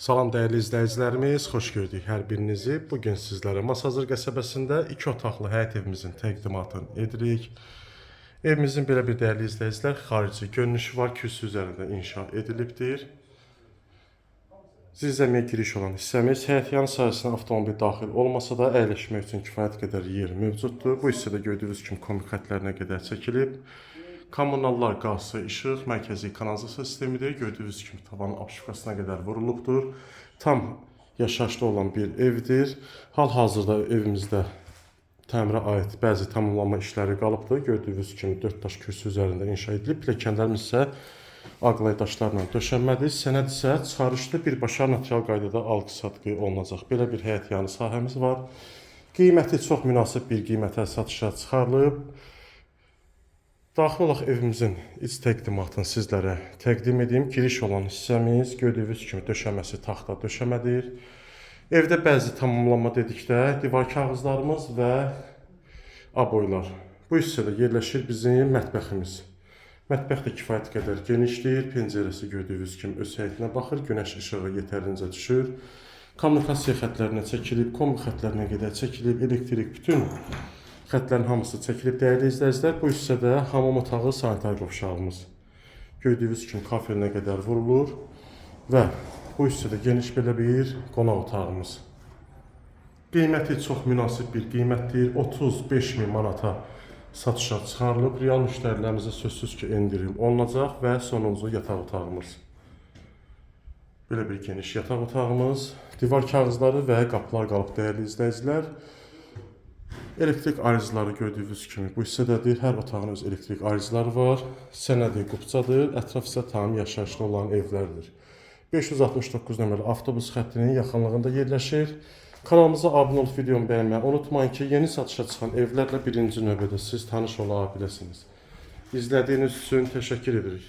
Salam dəyərli izləyicilərimiz, xoş gördük hər birinizi. Bu gün sizlərə Masazır qəsəbəsində 2 otaqlı həyət evimizin təqdimatını edirik. Evimizin belə bir dəyərli izləyicilər, xarici görünüşü var, kürsü üzərində inşa edilibdir. Zilzəmiyə giriş olan hissəmiz həyət yanı sahəsinə avtomobil daxil olmasa da əyləşmək üçün kifayət qədər yer mövcuddur. Bu hissədə gördüyünüz kimi komik xətlərinə qədər çəkilib. Kommunallar, qaz, su, işıq, mərkəzi kanalizasiya sistemidir. Gördüyünüz kimi tavanın apşifasına qədər vurulubdur. Tam yaşayışlı olan bir evdir. Hal-hazırda evimizdə təmirə aid bəzi tamamlanma işləri qalıbdır. Gördüyünüz kimi 4 daş kürsü üzərində inşa edilib. Pilləkənlərimiz isə ağlay daşlarla döşənmədir. Sənəd isə çıxarışlı birbaşa notarial qaydada alqı-satqı olunacaq. Belə bir həyət yanı sahəmiz var. Qiyməti çox münasib bir qiymətə satışa çıxarılıb. Daxil olaq evimizin iç təqdimatını sizlərə təqdim edeyim. Giriş olan hissəmiz gördüyünüz kimi döşəməsi taxta döşəmədir. Evdə bəzi tamamlanma dedikdə divar kağızlarımız və aboylar. Bu hissədə yerləşir bizim mətbəximiz. Mətbəx də kifayət qədər genişdir. Pəncərəsi gördüyünüz kimi öz həyətinə baxır. Günəş işığı yetərincə düşür. Kommunikasiya xətlərinə çəkilib, kombi xətlərinə qədər çəkilib, elektrik bütün xətlərin hamısı çəkilib. Dəyərli izləyicilər, bu hissədə hamam otağı, sanitar qovşağımız gördüyünüz kimi kafelinə qədər vurulur və bu hissədə geniş belə bir qonaq otağımız. Qiyməti çox münasib bir qiymətdir. 35 min manata satışa çıxarılıb. Real müştərilərimizə sözsüz ki, endirim olunacaq və sonuncu yataq otağımız. Belə bir geniş yataq otağımız, divar kağızları və qapılar qalıb dəyərli izləyicilər. Elektrik ayrıcıları gördüyünüz kimi bu hissədədir. Hər otağın öz elektrik ayrıcıları var. Sənədi qubcadır. Ətraf isə tam yaşayışlı olan evlərdir. 569 nömrəli avtobus xəttinin yaxınlığında yerləşir. Kanalımıza abunə olub videomu bəyənməyi unutmayın ki, yeni satışa çıxan evlərlə birinci növbədə siz tanış ola biləsiniz. İzlədiyiniz üçün təşəkkür edirik.